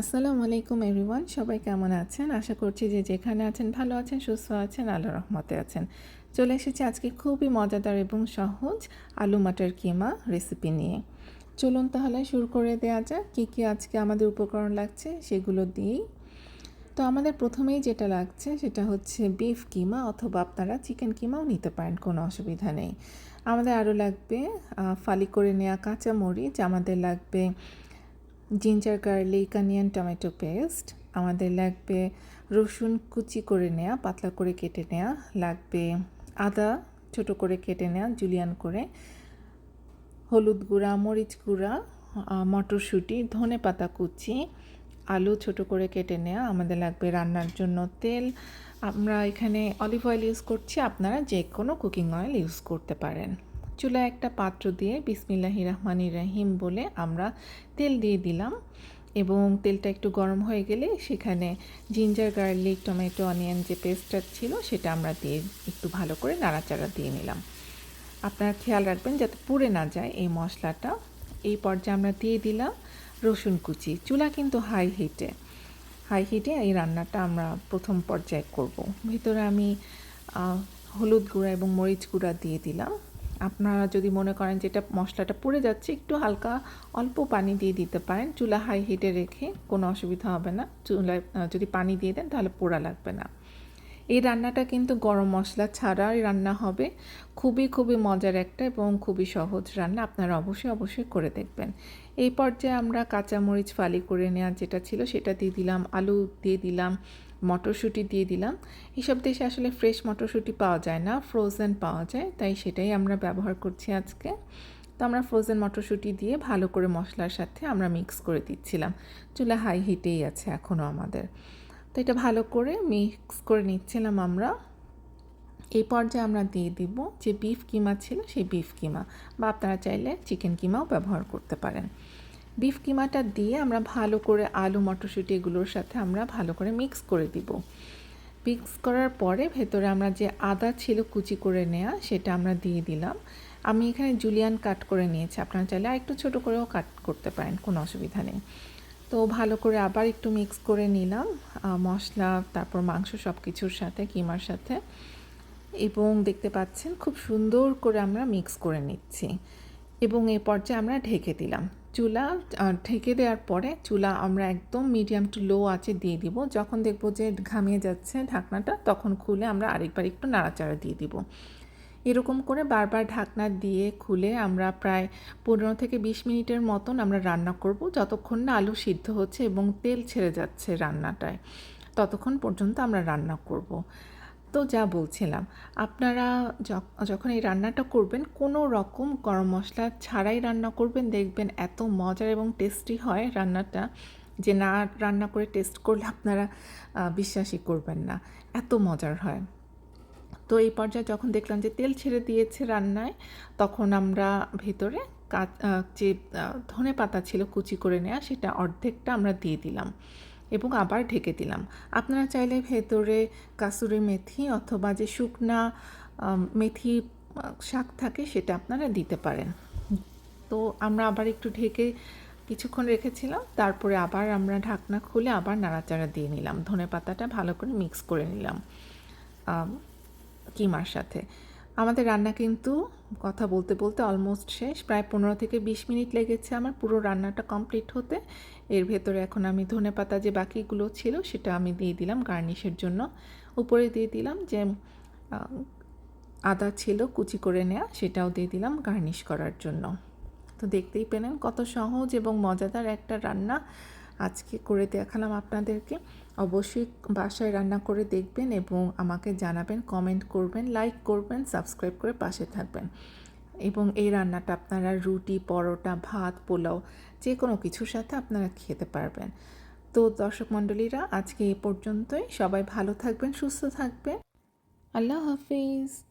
আসসালামু আলাইকুম এভরিওয়ান, সবাই কেমন আছেন? আশা করছি যে যেখানে আছেন ভালো আছেন, সুস্থ আছেন আল্লাহ রহমতে আছেন। চলে এসেছি আজকে খুবই মজাদার এবং সহজ আলু মাটার কিমা রেসিপি নিয়ে। চলুন তাহলে শুরু করে দেওয়া যাক, কী কী আজকে আমাদের উপকরণ লাগছে সেগুলো দিয়েই। তো আমাদের প্রথমেই যেটা লাগছে সেটা হচ্ছে বিফ কিমা অথবা আপনারা চিকেন কিমাও নিতে পারেন, কোনো অসুবিধা নেই। আমাদের আরও লাগবে ফালি করে নেওয়া কাঁচা মরিচ আমাদের লাগবে ginger garlic onion tomato paste আমাদের লাগবে রসুন কুচি করে নেওয়া পাতলা করে কেটে নেওয়া লাগবে আদা ছোট করে কেটে নেওয়া জুলিয়ান করে। হলুদ গুঁড়া, মরিচ গুঁড়া মটরশুঁটি, ধনে পাতা কুচি, আলু ছোট করে কেটে নেওয়া আমাদের লাগবে রান্নার জন্য তেল। আমরা এখানে অলিভ অয়েল ইউজ করছি। আপনারা যে কোনো কুকিং অয়েল ইউজ করতে পারেন। চুলায় একটা পাত্র দিয়ে বিসমিল্লাহি রহমানি রাহিম বলে আমরা তেল দিয়ে দিলাম এবং তেলটা একটু গরম হয়ে গেলে সেখানে জিঞ্জার, গার্লিক, টমেটো, অনিয়ন যে পেস্টটা ছিল সেটা আমরা দিয়ে একটু ভালো করে নাড়াচাড়া দিয়ে নিলাম। আপনারা খেয়াল রাখবেন যাতে পুড়ে না যায় এই মশলাটা। এই পর্যায়ে আমরা দিয়ে দিলাম রসুন কুচি। চুলা কিন্তু হাই হিটে হাই হিটে এই রান্নাটা আমরা প্রথম পর্যায়ে করব। ভিতরে আমি হলুদ গুঁড়া এবং মরিচ গুঁড়া দিয়ে দিলাম। আপনারা যদি মনে করেন যে এটা মশলাটা পুড়ে যাচ্ছে, একটু হালকা অল্প পানি দিয়ে দিতে পারেন। চুলা হাই হিটে রেখে কোনো অসুবিধা হবে না। চুলায় যদি পানি দিয়ে দেন তাহলে পোড়া লাগবে না। এই রান্নাটা কিন্তু গরম মশলা ছাড়াই রান্না হবে। খুবই খুবই মজার একটা এবং খুবই সহজ রান্না। আপনারা অবশ্যই অবশ্যই করে দেখবেন। এই পর্যায়ে আমরা কাঁচামরিচ ফালি করে নেওয়া যেটা ছিল সেটা দিয়ে দিলাম, আলু দিয়ে দিলাম মটরশুঁটি দিয়ে দিলাম। এসব দেশে আসলে ফ্রেশ মটরশুঁটি পাওয়া যায় না ফ্রোজেন পাওয়া যায়, তাই সেটাই আমরা ব্যবহার করছি আজকে। তো আমরা ফ্রোজেন মটরশুঁটি দিয়ে ভালো করে মশলার সাথে আমরা মিক্স করে দিচ্ছিলাম। চুলা হাই হিটেই আছে এখনও আমাদের। তো এটা ভালো করে মিক্স করে নিচ্ছিলাম আমরা। এই পর্যায়ে আমরা দিয়ে দিব যে বিফ কিমা ছিল, সেই বিফ কিমা। বা আপনারা চাইলে চিকেন কিমাও ব্যবহার করতে পারেন। বিফ কিমাটা দিয়ে আমরা ভালো করে আলু, মটরশুঁটি এগুলোর সাথে আমরা ভালো করে মিক্স করে দিব। মিক্স করার পরে ভেতরে আমরা যে আদা ছিল কুচি করে নেওয়া সেটা আমরা দিয়ে দিলাম। আমি এখানে জুলিয়ান কাট করে নিয়েছি। আপনারা চাইলে আর একটু ছোটো করেও কাট করতে পারেন, কোনো অসুবিধা নেই। তো ভালো করে আবার একটু মিক্স করে নিলাম। মশলা, তারপর মাংস সব কিছুর সাথে, কিমার সাথে। এবং দেখতে পাচ্ছেন খুব সুন্দর করে আমরা মিক্স করে নিচ্ছি। এবং এই পর্যায়ে আমরা ঢেকে দিলাম। চুলা ঢেকে দেওয়ার পরে চুলা আমরা একদম মিডিয়াম টু লো আছে দিয়ে দিব। যখন দেখব যে ঘামিয়ে যাচ্ছে ঢাকনাটা, তখন খুলে আমরা আরেকবার একটু নাড়াচাড়া দিয়ে দিব। এরকম করে বারবার ঢাকনা দিয়ে খুলে আমরা প্রায় পনেরো থেকে বিশ মিনিটের মতন আমরা রান্না করব। যতক্ষণ না আলু সিদ্ধ হচ্ছে এবং তেল ছেড়ে যাচ্ছে রান্নাটায়, ততক্ষণ পর্যন্ত আমরা রান্না করব। তো যা বলছিলাম, আপনারা যখন এই রান্নাটা করবেন, কোনো রকম গরম মশলা ছাড়াই রান্না করবেন। দেখবেন এত মজার এবং টেস্টি হয় রান্নাটা যে না রান্না করে টেস্ট করলে আপনারা বিশ্বাসই করবেন না। এত মজার হয়। তো এই পর্যায়ে যখন দেখলাম যে তেল ছেড়ে দিয়েছে রান্নায়, তখন আমরা ভেতরে যে ধনে পাতা ছিল কুচি করে নেওয়া সেটা অর্ধেকটা আমরা দিয়ে দিলাম। এবং আবার ঢেকে দিলাম। আপনারা চাইলে ভেতরে কাসুরি মেথি অথবা যে শুকনা মেথি শাক থাকে সেটা আপনারা দিতে পারেন। তো আমরা আবার একটু ঢেকে কিছুক্ষণ রেখেছিলাম, তারপরে আবার আমরা ঢাকনা খুলে আবার নাড়াচাড়া দিয়ে নিলাম। ধনে পাতাটা ভালো করে মিক্স করে নিলাম কিমার সাথে। আমাদের রান্না কিন্তু কথা বলতে বলতে অলমোস্ট শেষ। প্রায় পনেরো থেকে বিশ মিনিট লেগেছে আমার পুরো রান্নাটা কমপ্লিট হতে। এর ভেতরে এখন আমি ধনে পাতা যে বাকিগুলো ছিল সেটা আমি দিয়ে দিলাম গার্নিশের জন্য। উপরে দিয়ে দিলাম যে আদা ছিল কুচি করে নেওয়া সেটাও দিয়ে দিলাম গার্নিশ করার জন্য। তো দেখতেই পেলেন কত সহজ এবং মজাদার একটা রান্না। আজকে করে দেখালাম আপনাদেরকে। অবশ্যই বাসায় রান্না করে দেখবেন এবং আমাকে জানাবেন কমেন্ট করবেন লাইক করবেন সাবস্ক্রাইব করে পাশে থাকবেন। এবং এই রান্নাটা আপনারা রুটি, পরোটা, ভাত, পোলাও যে কোনো কিছুর সাথে আপনারা খেতে পারবেন। তো দর্শক মণ্ডলীরা, আজকে এ পর্যন্তই। সবাই ভালো থাকবেন, সুস্থ থাকবেন। আল্লাহ হাফিজ।